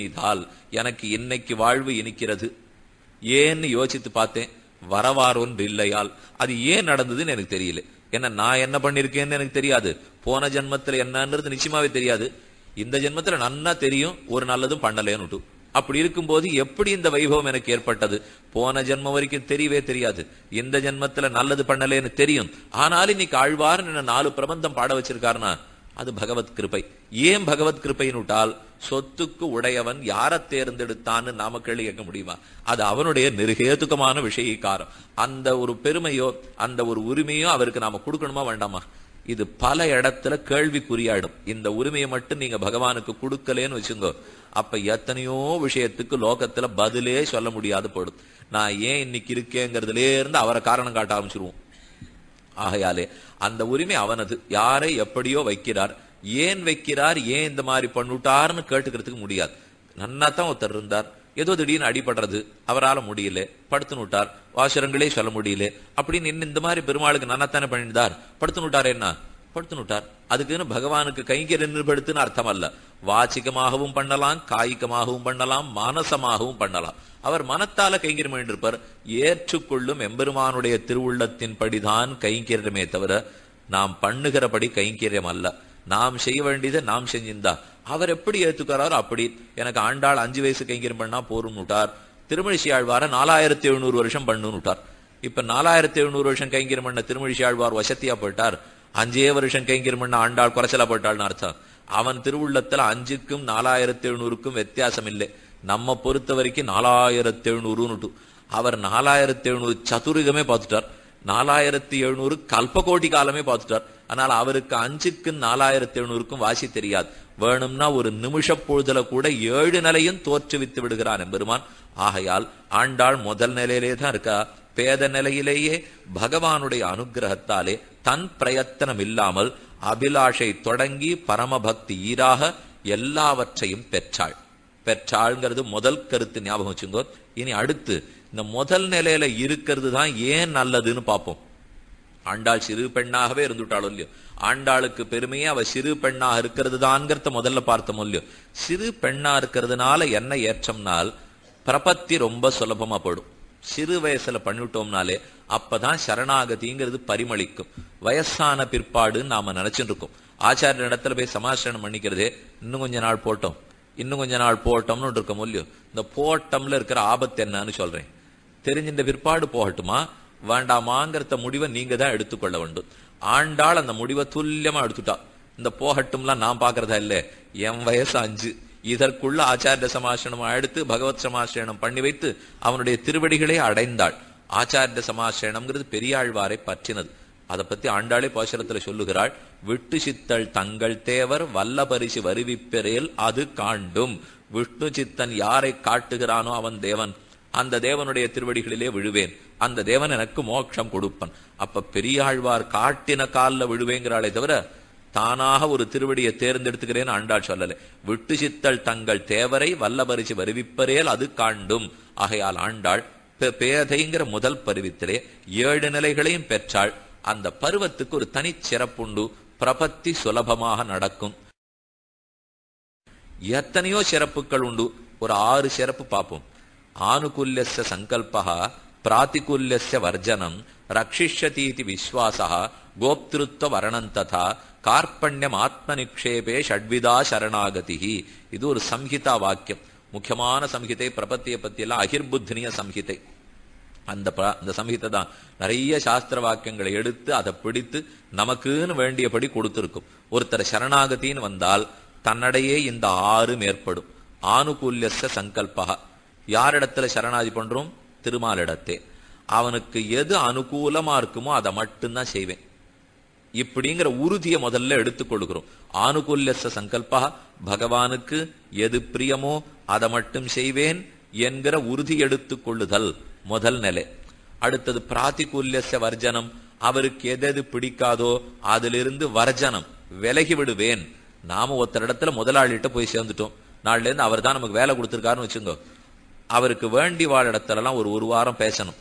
இதால் எனக்கு இன்னைக்கு வாழ்வு இனிக்கிறது. ஏன்னு யோசித்து பார்த்தேன் வரவாறொன்று இல்லையால். அது ஏன் நடந்ததுன்னு எனக்கு தெரியல. ஏன்னா நான் என்ன பண்ணிருக்கேன்னு எனக்கு தெரியாது. போன ஜென்மத்துல என்னன்றது நிச்சயமாவே தெரியாது. இந்த ஜென்மத்துல நன்னா தெரியும் ஒரு நல்லதும் பண்ணலேன்னு அப்படி இருக்கும்போது எப்படி இந்த வைபவம் எனக்கு ஏற்பட்டது? போன ஜென்மம் வரைக்கும் தெரியவே தெரியாது. இந்த ஜென்மத்துல நல்லது பண்ணலேன்னு தெரியும். ஆனாலும் இன்னைக்கு ஆழ்வார்னு என்ன நாலு பிரபந்தம் பாட வச்சிருக்காருன்னா அது பகவத் கிருபை. ஏன் பகவத் கிருபையினுட்டால் சொத்துக்கு உடையவன் யாரை தேர்ந்தெடுத்தான்னு நாம கேள்வி கேட்க முடியுமா? அது அவனுடைய நிருகேதுக்கமான விஷயக்காரம் அந்த ஒரு பெருமையோ அந்த ஒரு உரிமையோ அவருக்கு நாம கொடுக்கணுமா வேண்டாமா? இது பல இடத்துல கேள்விக்குறியாடும் இந்த உரிமையை மட்டும் நீங்க பகவானுக்கு கொடுக்கலேன்னு வச்சுங்கோ அப்ப எத்தனையோ விஷயத்துக்கு லோகத்துல பதிலே சொல்ல முடியாது போடும். நான் ஏன் இன்னைக்கு இருக்கேங்கிறதுல இருந்து அவரை காரணம் காட்ட ஆரம்பிச்சிருவோம். ஆகையாலே அந்த உரிமை அவனது. யாரை எப்படியோ வைக்கிறார். ஏன் வைக்கிறார்? ஏன் இந்த மாதிரி பண்ணுட்டார்னு கேட்டுக்கிறதுக்கு முடியாது. நன்னா தான் ஒருத்தர் இருந்தார். ஏதோ திடீர்னு அடிபடுறது. அவரால முடியல. படுத்து விட்டார் வாசரங்களே சொல்ல முடியல. அப்படின்னு இந்த மாதிரி பெருமாளுக்கு நன்னாத்தானே பண்ணிட்டார் படுத்து விட்டார் என்ன? படுத்துனுட்டார் அதுக்குன்னு பகவானுக்கு கைங்கரிய நிர்படுத்துன்னு அர்த்தம் அல்ல வாச்சிகமாகவும் பண்ணலாம் காய்கமாகவும் பண்ணலாம் மானசமாகவும் பண்ணலாம். அவர் மனத்தால கைங்கரியம் என்றிருப்பார் ஏற்றுக்கொள்ளும் எம்பெருமானுடைய திருவுள்ளத்தின் படிதான் கைங்கரியமே தவிர நாம் பண்ணுகிறபடி கைங்கரியம் அல்ல நாம் செய்ய வேண்டியதை நாம் செஞ்சிருந்தா அவர் எப்படி ஏத்துக்கிறாரோ அப்படி. எனக்கு ஆண்டாள் அஞ்சு வயசு கைங்கரியம் பண்ணா போரும் விட்டார் திருமழிசி ஆழ்வார நாலாயிரத்தி எழுநூறு வருஷம் பண்ணுன்னு விட்டார் இப்ப நாலாயிரத்தி எழுநூறு வருஷம் கைங்கரியம் பண்ண திருமழிசி ஆழ்வார் வசத்தியா போயிட்டார். அஞ்சே வருஷம் கைங்கரியம் ஆண்டாள் குறைச்சலா போட்டாள்னு அர்த்தம். அவன் திருவுள்ளத்துல அஞ்சுக்கும் நாலாயிரத்தி எழுநூறுக்கும் வித்தியாசம் இல்லை. நம்ம பொறுத்த வரைக்கும் நாலாயிரத்தி எழுநூறுன்னு அவர் நாலாயிரத்தி எழுநூறு சதுரிகமே பார்த்துட்டார். நாலாயிரத்தி எழுநூறு கல்பகோட்டி காலமே பார்த்துட்டார். ஆனால் அவருக்கு அஞ்சுக்கு நாலாயிரத்தி எழுநூறுக்கும் வாசி தெரியாது. வேணும்னா ஒரு நிமிஷ பொழுதுல கூட ஏழு நிலையும் தோற்றுவித்து விடுகிறான் எம்பெருமான். ஆகையால் ஆண்டாள் முதல் நிலையிலே தான் இருக்கா? பேத நிலையிலேயே பகவானுடைய அனுகிரகத்தாலே தன் பிரயத்தனம் இல்லாமல் அபிலாஷை தொடங்கி பரமபக்தி ஈராக எல்லாவற்றையும் பெற்றாள். பெற்றாள்ங்கிறது முதல் கருத்து ஞாபகம் வச்சுங்கோ. இனி அடுத்து இந்த முதல் நிலையில இருக்கிறது தான் ஏன் நல்லதுன்னு பார்ப்போம். ஆண்டாள் சிறு பெண்ணாகவே இருந்துட்டாளோ இல்லையோ? ஆண்டாளுக்கு பெருமையே அவ சிறு பெண்ணாக இருக்கிறது தான்ங்கிறத முதல்ல பார்த்தோம் இல்லையோ? சிறு பெண்ணா இருக்கிறதுனால என்ன ஏற்றம்னால் பிரபத்தி ரொம்ப சுலபமா போடும் சிறு வயசுல பண்ணிவிட்டோம்னாலே அப்பதான் சரணாகதிங்கிறது பரிமளிக்கும். வயசான பிற்பாடுன்னு நாம நினைச்சுட்டு இருக்கோம் ஆச்சாரிய இடத்துல போய் சமாசனம் பண்ணிக்கிறதே இன்னும் கொஞ்ச நாள் போட்டோம். இன்னும் கொஞ்ச நாள் போட்டோம்னு இருக்கோம் இல்லையோ. இந்த போட்டம்ல இருக்கிற ஆபத்து என்னன்னு சொல்றேன். தெரிஞ்சின்ற பிற்பாடு போகட்டுமா? வேண்டாமாங்கிறத முடிவை நீங்க தான் எடுத்துக்கொள்ள வேண்டும். ஆண்டாள் அந்த முடிவை துல்லியமா எடுத்துட்டா. இந்த போகட்டும்லாம் நான் பாக்குறதா இல்ல. என் வயசு அஞ்சு. இதற்குள்ள ஆச்சாரிய சமாசனம் அடுத்து பகவத் சமாசனம் பண்ணி வைத்து அவனுடைய திருவடிகளை அடைந்தாள். ஆச்சாரிய சமாசனம்ங்கிறது பெரியாழ்வாரை பற்றினது. அதை பத்தி ஆண்டாளே பாசனத்துல சொல்லுகிறாள் விட்டு சித்தள் தங்கள் தேவர் வல்ல பரிசு வருவிப்பெறேல் அது காண்டும். விஷ்ணு சித்தன் யாரை காட்டுகிறானோ அவன் தேவன். அந்த தேவனுடைய திருவடிகளிலே விழுவேன். அந்த தேவன் எனக்கு மோட்சம் கொடுப்பன். அப்ப பெரியாழ்வார் காட்டின காலில் விழுவேங்கிறாளே தவிர தானாக ஒரு திருவடியை தேர்ந்தெடுத்துக்கிறேன்னு ஆண்டாள் சொல்லல. விட்டு சித்தள் தங்கள் தேவரை வல்லபரிசி வருவிப்பரேல் அது காண்டும். ஆகையால் ஆண்டாள் பேதைங்கிற முதல் பருவத்திலே ஏழு நிலைகளையும் பெற்றாள். அந்த பருவத்துக்கு ஒரு தனி சிறப்புண்டு. பிரபத்தி சுலபமாக நடக்கும். எத்தனையோ சிறப்புகள் உண்டு. ஒரு ஆறு சிறப்பு பார்ப்போம். ஆனுகூல்யஸ்ய சங்கல்பா பிராத்திகூல்யஸ்ய வர்ஜனம் ரக்ஷிஷதீதி விஸ்வாசா கோப்திருத்வ வரணம் ததா கார்பண்யம் ஆத்ம நிக்ஷேபே ஷட்விதா சரணாகதி இது ஒரு சம்ஹிதா வாக்கியம். முக்கியமான சம்ஹிதை பிரபத்திய பத்தி எல்லாம் அகிர்புத்தினிய சம்ஹிதை. அந்த அந்த சம்ஹிதை தான். நிறைய சாஸ்திர வாக்கியங்களை எடுத்து அதை பிடித்து நமக்குன்னு வேண்டியபடி கொடுத்திருக்கும். ஒருத்தர் சரணாகத்தின்னு வந்தால் தன்னடையே இந்த ஆறு மேற்படும். ஆனுகூல்யச சங்கல்பா யாரிடத்துல சரணாதி பண்றோம்? திருமாலிடத்தே. அவனுக்கு எது அனுகூலமா இருக்குமோ அதை மட்டும்தான் செய்வேன். இப்படிங்கிற உறுதியை முதல்ல எடுத்துக்கொள்கிறோம் ஆனுகூல்யச சங்கல்பா பகவானுக்கு எது பிரியமோ அதை மட்டும் செய்வேன் என்கிற உறுதி எடுத்துக்கொள்ளுதல் முதல் நிலை. அடுத்தது பிராத்திகூல்யச வர்ஜனம் அவருக்கு எதெது பிடிக்காதோ அதிலிருந்து வர்ஜனம் விலகி விடுவேன். நாம ஒருத்தர் இடத்துல முதலாளிகிட்ட போய் சேர்ந்துட்டோம். நாள்ல இருந்து அவர் தான் நமக்கு வேலை கொடுத்துருக்காருன்னு வச்சுங்க அவருக்கு வேண்டி வாழ் இடத்துல எல்லாம் ஒரு ஒரு வாரம் பேசணும்.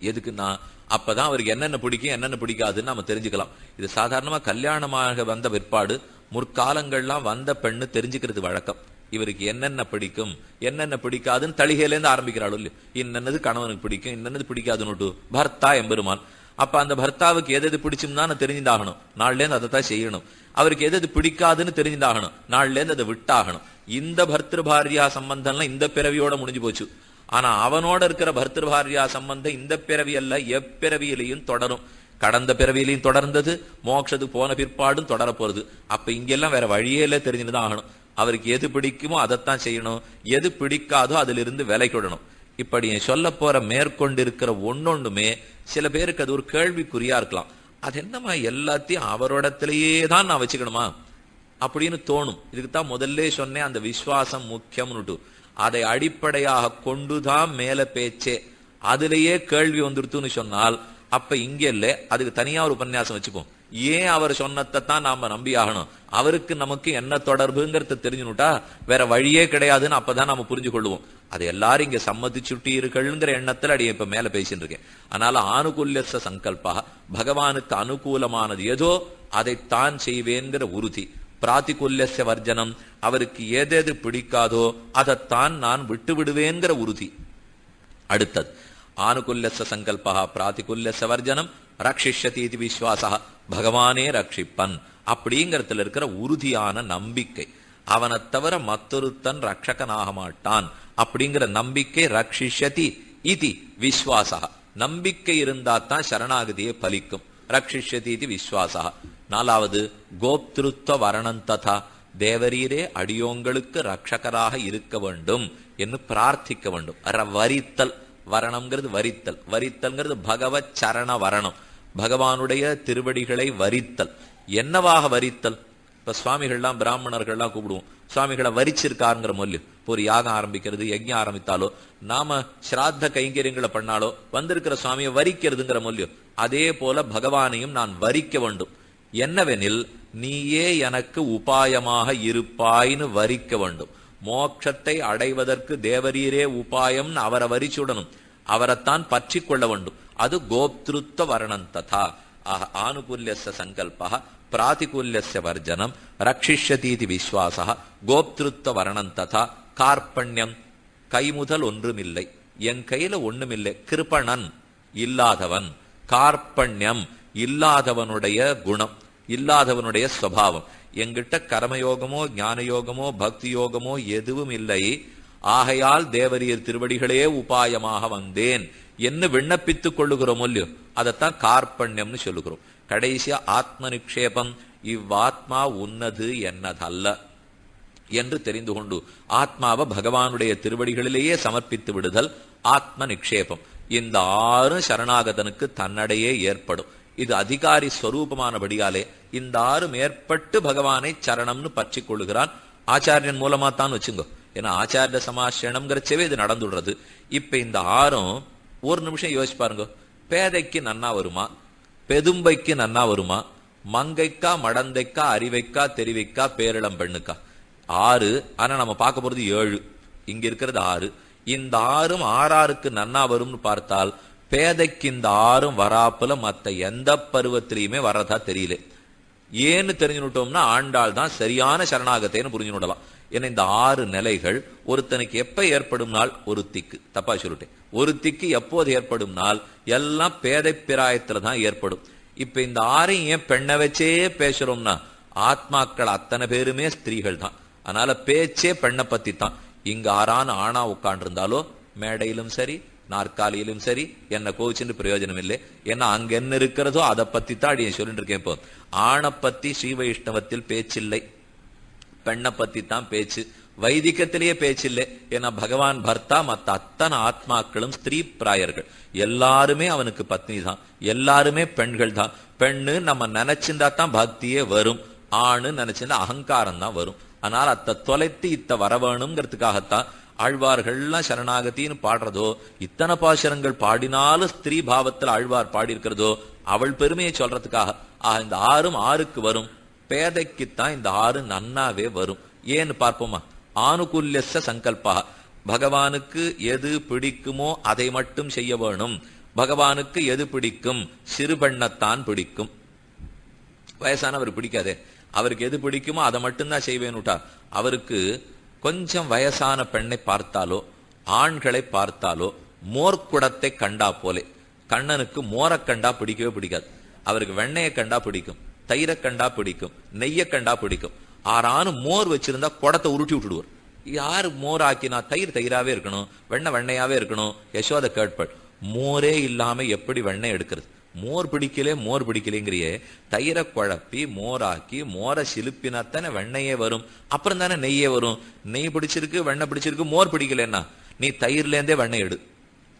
எதுக்குன்னா அப்பதான் அவருக்கு என்னென்ன பிடிக்கும் என்னென்ன பிடிக்காதுன்னு நம்ம தெரிஞ்சுக்கலாம். இது சாதாரணமா கல்யாணமாக வந்த பிற்பாடு முற்காலங்கள்லாம் வந்த பெண்ணு தெரிஞ்சுக்கிறது வழக்கம். இவருக்கு என்னென்ன பிடிக்கும் என்னென்ன பிடிக்காதுன்னு தளிகையில இருந்து ஆரம்பிக்கிறாள் இல்லையோ. இன்னது கணவனுக்கு பிடிக்கும் இன்னது பிடிக்காதுன்னு பர்த்தா எம்பெருமான். அப்ப அந்த பர்த்தாவுக்கு எது எது பிடிச்சும்னா தெரிஞ்சுதாகணும். நாள்ல இருந்து அதை தான் செய்யணும். அவருக்கு எது எது பிடிக்காதுன்னு தெரிஞ்சுதாகணும். நாள்ல இருந்து அதை விட்டாகணும். இந்த பர்திரு பாரியா சம்பந்தம்லாம் இந்த பிறவியோட முடிஞ்சு போச்சு. ஆனா அவனோட இருக்கிற பர்திருபாரியா சம்பந்தம் இந்த பிறவி அல்ல எப்பிறவியிலையும் தொடரும். கடந்த பிறவியிலையும் தொடர்ந்தது மோட்சது போன பிற்பாடும் தொடரப்போறது. அப்ப இங்கெல்லாம் வேற வழியே இல்ல தான் ஆகணும். அவருக்கு எது பிடிக்குமோ அதைத்தான் செய்யணும். எது பிடிக்காதோ அதிலிருந்து விலைக்கிடணும் இப்படி சொல்ல போற மேற்கொண்டு இருக்கிற ஒன்னொண்ணுமே சில பேருக்கு அது ஒரு கேள்விக்குறியா இருக்கலாம். அது என்னமா எல்லாத்தையும் அவரோடத்திலேயே தான் நான் வச்சுக்கணுமா? அப்படின்னு தோணும். இதுக்கு தான் முதல்ல சொன்னேன் அந்த விசுவாசம் முக்கியம்னுட்டு. அதை அடிப்படையாக கொண்டுதான் மேல பேச்சே. அதுலயே கேள்வி வந்துருத்துன்னு சொன்னால் அப்ப இங்க இல்ல அதுக்கு தனியா ஒரு உபன்யாசம் வச்சுப்போம். ஏன் அவர் சொன்னத்தை தான் நாம நம்பி ஆகணும்? அவருக்கு நமக்கு என்ன தொடர்புங்கிறத தெரிஞ்சுனுட்டா வேற வழியே கிடையாதுன்னு அப்பதான் நாம புரிஞ்சு கொள்வோம் அது எல்லாரும் இங்க சம்மதிச்சுட்டீர்கள்ங்கிற எண்ணத்துல அடி இப்ப மேல பேசிட்டு இருக்கேன். அதனால ஆனுகூல்யச சங்கல்பா பகவானுக்கு அனுகூலமானது ஏதோ அதைத்தான் செய்வேங்கிற உறுதி. பிராத்திகுல்யச வர்ஜனம் அவருக்கு ஏதேது பிடிக்காதோ அதைத்தான் நான் விட்டு விடுவேங்கிற உறுதி. அடுத்தது ஆனுகுல்யச சங்கல்பா பிராத்திகுல்யச வர்ஜனம் ரட்சிஷதி இது விஸ்வாசா பகவானே ரட்சிப்பன் அப்படிங்கிறதுல இருக்கிற உறுதியான நம்பிக்கை. அவனை தவிர மற்றொருத்தன் ரட்சகனாக மாட்டான் அப்படிங்கிற நம்பிக்கை ரட்சிஷதி இது விஸ்வாசா. நம்பிக்கை இருந்தா தான் சரணாகதியை பலிக்கும். ரட்சிஷதி இது விஸ்வாசா. நாலாவது கோப்திருத்த வரணம் ததா தேவரீரே அடியோங்களுக்கு ரட்சகராக இருக்க வேண்டும் என்று பிரார்த்திக்க வேண்டும். வரித்தல் வரணம்ங்கிறது வரித்தல். வரித்தல்ங்கிறது பகவத் சரண வரணம். பகவானுடைய திருவடிகளை வரித்தல். என்னவாக வரித்தல்? இப்ப சுவாமிகள்லாம் பிராமணர்கள்லாம் கூப்பிடுவோம். சுவாமிகளை வரிச்சிருக்காருங்கிற மொழி ஒரு யாகம் ஆரம்பிக்கிறது யஜ்யம் ஆரம்பித்தாலோ நாம ஸ்ராத்த கைங்கரியங்களை பண்ணாலோ வந்திருக்கிற சுவாமியை வரிக்கிறதுங்கிற மொல்லு அதே போல பகவானையும் நான் வரிக்க வேண்டும். என்னவெனில் நீயே எனக்கு உபாயமாக இருப்பாய்னு வரிக்க வேண்டும். மோட்சத்தை அடைவதற்கு தேவரீரே உபாயம்னு அவரை வரிச்சுடணும். அவரைத்தான் பற்றி கொள்ள வேண்டும். அது கோப்திருத்த வரணம் ததா. ஆனுகூல்யச சங்கல்பா பிராதிகூல்யச வர்ஜனம் ரட்சிஷதீதி விஸ்வாசா கோப்திருத்த வரணம் ததா. கார்பண்யம் கைமுதல் ஒன்றுமில்லை. என் கையில ஒண்ணுமில்லை. கிருபணன் இல்லாதவன். கார்பண்யம் இல்லாதவனுடைய குணம் இல்லாதவனுடைய சுவாவம். எங்கிட்ட கர்மயோகமோ ஞான யோகமோ பக்தி யோகமோ எதுவும் இல்லை. ஆகையால் தேவரியர் திருவடிகளே உபாயமாக வந்தேன். என்ன விண்ணப்பித்துக் கொள்ளுகிறோம் இல்லையோ அதைத்தான் கார்பண்யம்னு சொல்லுகிறோம். கடைசியா ஆத்ம நிக்ஷேபம் இவ்வாத்மா உன்னது என்னதல்ல என்று தெரிந்து கொண்டு ஆத்மாவை பகவானுடைய திருவடிகளிலேயே சமர்ப்பித்து விடுதல் ஆத்ம நிக்ஷேபம் இந்த ஆறு சரணாகதனுக்கு தன்னடையே ஏற்படும். இது அதிகாரி ஸ்வரூபமானபடியாலே இந்த ஆறும் ஏற்பட்டு பகவானை சரணம்னு பற்றி கொள்ளுகிறான். ஆச்சாரியன் மூலமா தான் வச்சுங்கோ. ஏன்னா ஆச்சாரிய சமாசனம்ங்கிறச்சவே இது நடந்துடுறது. இப்ப இந்த ஆறும் ஒரு நிமிஷம் யோசிச்சு பாருங்க. பேதைக்கு நன்னா வருமா? பெதும்பைக்கு நன்னா வருமா? மங்கைக்கா மடந்தைக்கா அறிவைக்கா தெரிவைக்கா பேரிளம் பெண்ணுக்கா? ஆறு ஆனா நம்ம பார்க்க போறது ஏழு. இங்க இருக்கிறது ஆறு. இந்த ஆறும் ஆறாருக்கு நன்னா வரும்னு பார்த்தால் பேதைக்கு இந்த ஆறும் வராப்புல மற்ற எந்த பருவத்திலையுமே வர்றதா தெரியல. ஏன்னு தெரிஞ்சுட்டோம்னா ஆண்டாள் தான் சரியான சரணாகத்தைன்னு புரிஞ்சுடலாம் ஏன்னா இந்த ஆறு நிலைகள் ஒருத்தனுக்கு எப்ப ஏற்படும் நாள்? ஒரு திக்கு. தப்பா சொல்லிட்டேன். ஒரு திக்கு எப்போது ஏற்படும் நாள்? எல்லாம் பேதை பிராயத்துல தான் ஏற்படும். இப்ப இந்த ஆறையும் ஏன் பெண்ணை வச்சே பேசுறோம்னா ஆத்மாக்கள் அத்தனை பேருமே ஸ்திரீகள் தான். அதனால பேச்சே பெண்ணை பத்தி தான் இங்க ஆறான ஆணா உட்காண்டிருந்தாலோ மேடையிலும் சரி நாற்காலியிலும் சரி என்ன கோவிச்சுன்னு பிரயோஜனம் இல்லை ஏன்னா அங்க என்ன இருக்கிறதோ அதை பத்தி தான் அடி சொல்லிட்டு இருக்கேன் இப்போ. ஆணை பத்தி ஸ்ரீ வைஷ்ணவத்தில் பேச்சில்லை. பெண்ணை பத்தி தான் பேச்சு. வைதிகத்திலேயே பேச்சில்லை. ஏன்னா பகவான் பர்த்தா மத்த அத்தனை ஆத்மாக்களும் ஸ்திரீ பிராயர்கள். எல்லாருமே அவனுக்கு பத்னி தான். எல்லாருமே பெண்கள் தான். பெண்ணு நம்ம நினைச்சிருந்தா தான் பக்தியே வரும். ஆணு நினைச்சிருந்தா அகங்காரம் தான் வரும். ஆனால் அத்த தொலைத்து இத்த வர வேணுங்கிறதுக்காகத்தான் ஆழ்வார்கள்லாம் சரணாகத்தின்னு பாடுறதோ இத்தனை பாசுரங்கள் பாடினாலும் ஸ்திரீ பாவத்தில் ஆழ்வார் பாடியிருக்கிறதோ அவள் பெருமையை சொல்றதுக்காக ஆஹ் இந்த ஆறும் ஆறுக்கு வரும். பேதைக்குத்தான் இந்த ஆறு நன்னாவே வரும். ஏன்னு பார்ப்போமா? ஆனுகூல்யச சங்கல்பா. பகவானுக்கு எது பிடிக்குமோ அதை மட்டும் செய்ய வேணும். பகவானுக்கு எது பிடிக்கும்? சிறுபெண்ணத்தான் பிடிக்கும். வயசானவர் பிடிக்காதே. அவருக்கு எது பிடிக்குமோ அதை மட்டும்தான் செய்வேனுட்டா அவருக்கு கொஞ்சம் வயசான பெண்ணை பார்த்தாலோ ஆண்களை பார்த்தாலோ மோர்க்குடத்தை கண்டா போலே. கண்ணனுக்கு மோரை கண்டா பிடிக்கவே பிடிக்காது. அவருக்கு வெண்ணெயை கண்டா பிடிக்கும் தயிரை கண்டா பிடிக்கும் நெய்யை கண்டா பிடிக்கும். ஆறானு மோர் வச்சிருந்தா குடத்தை உருட்டி விட்டுடுவார். யார் மோர் ஆக்கினா? தயிர் தயிராகவே இருக்கணும் வெண்ணெய் வெண்ணையாவே இருக்கணும். யசோத கேட்பட் மோரே இல்லாம எப்படி வெண்ணெய் எடுக்கிறது? மோர் பிடிக்கலே மோர் பிடிக்கலைங்கிறியே. தயிரை குழப்பி மோராக்கி மோரை சிலுப்பினாத்தானே வெண்ணையே வரும். அப்புறம் தானே நெய்யே வரும். நெய் பிடிச்சிருக்கு வெண்ணெய் பிடிச்சிருக்கு மோர் பிடிக்கலன்னா நீ தயிர்லேருந்தே வெண்ணெய் எடு.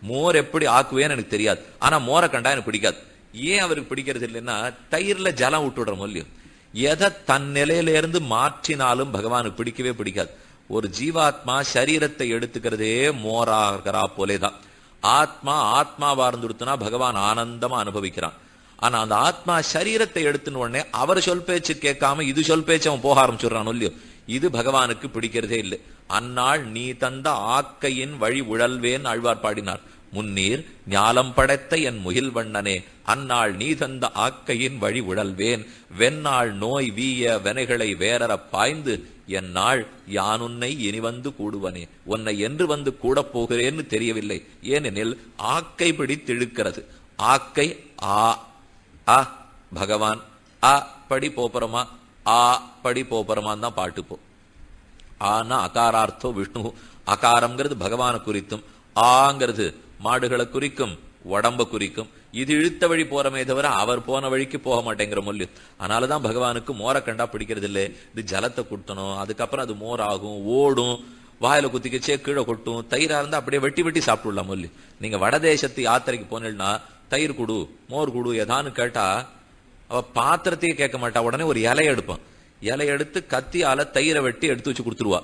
மோர் எப்படி ஆக்குவேன்னு எனக்கு தெரியாது. ஆனா மோரை கண்டா எனக்கு பிடிக்காது. ஏன் அவருக்கு பிடிக்கிறது இல்லைன்னா தயிர்ல ஜலம் விட்டு விடுற மொழியும் எதை தன் நிலையிலேருந்து மாற்றினாலும் பகவானுக்கு பிடிக்கவே பிடிக்காது. ஒரு ஜீவாத்மா சரீரத்தை எடுத்துக்கிறதே மோராகிறா போலேதான். ஆத்மா ஆத்மாவா இருந்துடுத்துனா பகவான் ஆனந்தமா அனுபவிக்கிறான். ஆனா அந்த ஆத்மா சரீரத்தை எடுத்துன உடனே அவர் சொல் பேச்சு கேட்காம இது சொல் பேச்சு அவன் போக ஆரம்பிச்சுடுறான் இல்லையோ? இது பகவானுக்கு பிடிக்கிறதே இல்லை. அந்நாள் நீ தந்த ஆக்கையின் வழி உழல்வேன் ஆழ்வார் பாடினார். முன்னீர் ஞாலம் படைத்த என் முகில்வண்ணனே அந்நாள் நீ தந்த ஆக்கையின் வழி உழல்வேன். வெண்ணாள் நோய் வீய வெனைகளை வேறற பாய்ந்து என் நாள் யான் உன்னை இனி வந்து கூடுவனே. உன்னை என்று வந்து கூடப் போகிறேன்னு தெரியவில்லை. ஏனெனில் ஆக்கை பிடித்திழுக்கிறது. ஆக்கை ஆ அ பகவான் அ படி போப்புறமா ஆ படி போப்புறமான் தான் பாட்டு போ. ஆனா அகாரார்த்தோ விஷ்ணு அகாரம்ங்கிறது பகவானை குறித்தும் ஆங்கிறது மாடுகளை குறிக்கும் உடம்ப குறிக்கும். இது இழுத்த வழி போறமே தவிர அவர் போன வழிக்கு போக மாட்டேங்கிற மொழி அதனாலதான் பகவானுக்கு மோரை கண்டா பிடிக்கிறது இல்லை இது ஜலத்தை குட்டணும் அதுக்கப்புறம் அது மோர் ஆகும் ஓடும். வாயில குத்திக்கச்சே கீழே கொட்டும். தயிரா இருந்தா அப்படியே வெட்டி வெட்டி சாப்பிட்டுடலாம் மொழி நீங்க வடதேசத்து யாத்திரைக்கு போனீங்கன்னா தயிர் குடு மோர் குடு எதான்னு கேட்டா அவ பாத்திரத்தையே கேட்க மாட்டா. உடனே ஒரு இலை எடுப்பான். இலை எடுத்து கத்தியால தயிரை வெட்டி எடுத்து வச்சு கொடுத்துருவா.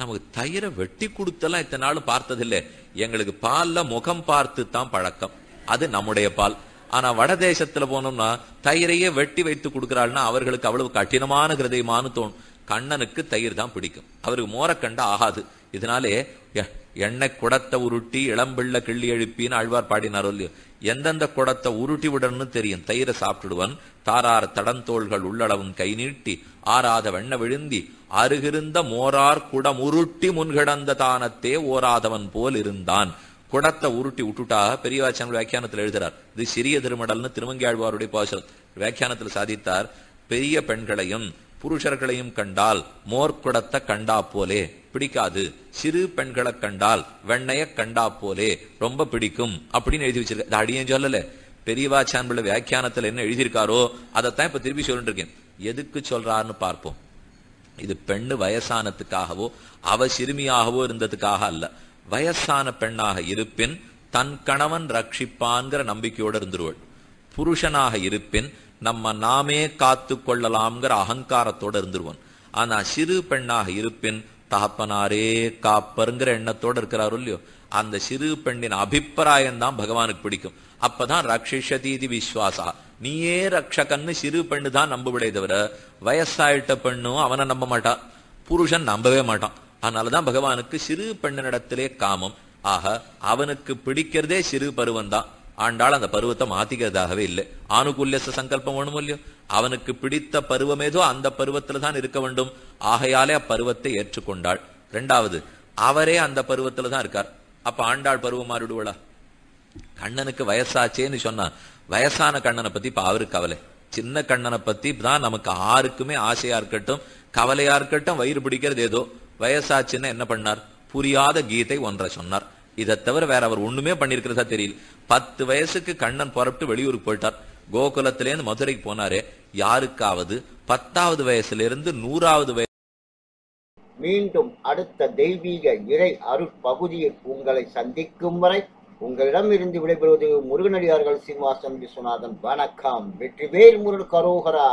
நமக்கு தயிரை வெட்டி கொடுத்தெல்லாம் இத்தனை நாள் பார்த்ததில்லை. எங்களுக்கு பால்ல முகம் பார்த்து தான் பழக்கம். அது நம்முடைய பால். ஆனா வட தேசத்துல போனோம்னா தயிரையே வெட்டி வைத்து கொடுக்கிறாள்னா அவர்களுக்கு அவ்வளவு கடினமான கிருதயமானு தோணும். கண்ணனுக்கு தயிர் தான் பிடிக்கும். அவருக்கு மோர கண்டா ஆகாது. இதனாலே எண்ணெய் குடத்தை உருட்டி இளம்பிள்ள கிள்ளி எழுப்பின்னு ஆழ்வார் பாடினாரோ இல்லையோ? எந்தெந்த குடத்தை உருட்டி விடணும்னு தெரியும். தயிரை சாப்பிட்டுடுவன் தாரார் தடந்தோள்கள் உள்ளளவும் கை நீட்டி ஆறாத வெண்ண விழுந்தி அருகிருந்த மோரார் குடம் உருட்டி முன்கிடந்த தானத்தே ஓராதவன் போல் இருந்தான். குடத்தை உருட்டி விட்டுட்டா பெரியவாச்சன் வியாக்கியானத்தில் எழுதுறார். இது சிறிய திருமடல்னு திருமங்கி ஆழ்வாருடைய பாசல் வியாக்கியானத்தில் சாதித்தார் பெரிய பெண்களையும் புருஷர்களையும் கண்டால் மோர்க்குடத்தை கண்டா போலே பிடிக்காது. சிறு பெண்களை கண்டால் வெண்ணைய கண்டா போலே ரொம்ப பிடிக்கும் அப்படின்னு எழுதி வச்சிருக்க அடியும் சொல்லல. பெரியவா பிள்ளை வியாக்கியானத்துல என்ன எழுதியிருக்காரோ அதைத்தான் இப்ப திருப்பி சொல்லிட்டு இருக்கேன். எதுக்கு சொல்றாருன்னு பார்ப்போம். இது பெண்ணு வயசானத்துக்காகவோ அவ சிறுமியாகவோ இருந்ததுக்காக அல்ல. வயசான பெண்ணாக இருப்பின் தன் கணவன் ரட்சிப்பான்கிற நம்பிக்கையோட இருந்துருவள். புருஷனாக இருப்பின் நம்ம நாமே காத்து கொள்ளலாம்ங்கிற அகங்காரத்தோட இருந்துருவோம். ஆனா சிறு பெண்ணாக இருப்பின் தகப்பனாரே காப்பருங்கிற எண்ணத்தோட இருக்கிறாரு இல்லையோ அந்த சிறு பெண்ணின் அபிப்பிராயம் தான் பகவானுக்கு பிடிக்கும். அப்பதான் ரக்ஷிஷதீதி விஸ்வாசா. நீயே ரக்ஷகன்னு சிறு பெண்ணு தான் நம்பவிடே தவிர வயசாயிட்ட பெண்ணும் அவனை நம்ப மாட்டான் புருஷன் நம்பவே மாட்டான். அதனாலதான் பகவானுக்கு சிறு பெண்ணினிடத்திலே காமம். ஆக அவனுக்கு பிடிக்கிறதே சிறு பருவம் தான் ஆண்டாள் அந்த பருவத்தை மாத்திக்கிறதாகவே இல்லை. ஆணுகூல்ய சங்கல்பம் வேணும் இல்லையோ? அவனுக்கு பிடித்த பருவம் ஏதோ அந்த பருவத்துல தான் இருக்க வேண்டும். ஆகையாலே அப்பருவத்தை ஏற்றுக்கொண்டாள். ரெண்டாவது அவரே அந்த பருவத்துல தான் இருக்கார். அப்ப ஆண்டாள் பருவம் மாறிடுவளா? கண்ணனுக்கு வயசாச்சேன்னு சொன்னா வயசான கண்ணனை பத்தி இப்ப அவருக்கு கவலை. சின்ன கண்ணனை பத்தி தான் நமக்கு ஆருக்குமே ஆசையா இருக்கட்டும் கவலையா இருக்கட்டும் வயிறு பிடிக்கிறது ஏதோ. வயசாச்சுன்னா என்ன பண்ணார்? புரியாத கீதை ஒன்றை சொன்னார். இதை தவிர வேற அவர் ஒண்ணுமே பண்ணிருக்கிறதா தெரியல. பத்து வயசுக்கு கண்ணன் புறப்பட்டு வெளியூருக்கு போயிட்டார். கோகுலத்திலேருந்து மதுரைக்கு போனாரு. யாருக்காவது பத்தாவது வயசுல இருந்து நூறாவது வயசு மீண்டும் அடுத்த தெய்வீக இறை அருட்பகுதியில் உங்களை சந்திக்கும் வரை உங்களிடம் இருந்து விடைபெறுவது முருகனடியார்கள் சீனிவாசன் விஸ்வநாதன். வணக்கம். வெற்றிவேல் முருகன் கரோகரா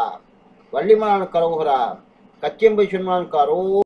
வள்ளிமலான் கரோகரா கச்சியம்பை சுன்மான் கரோ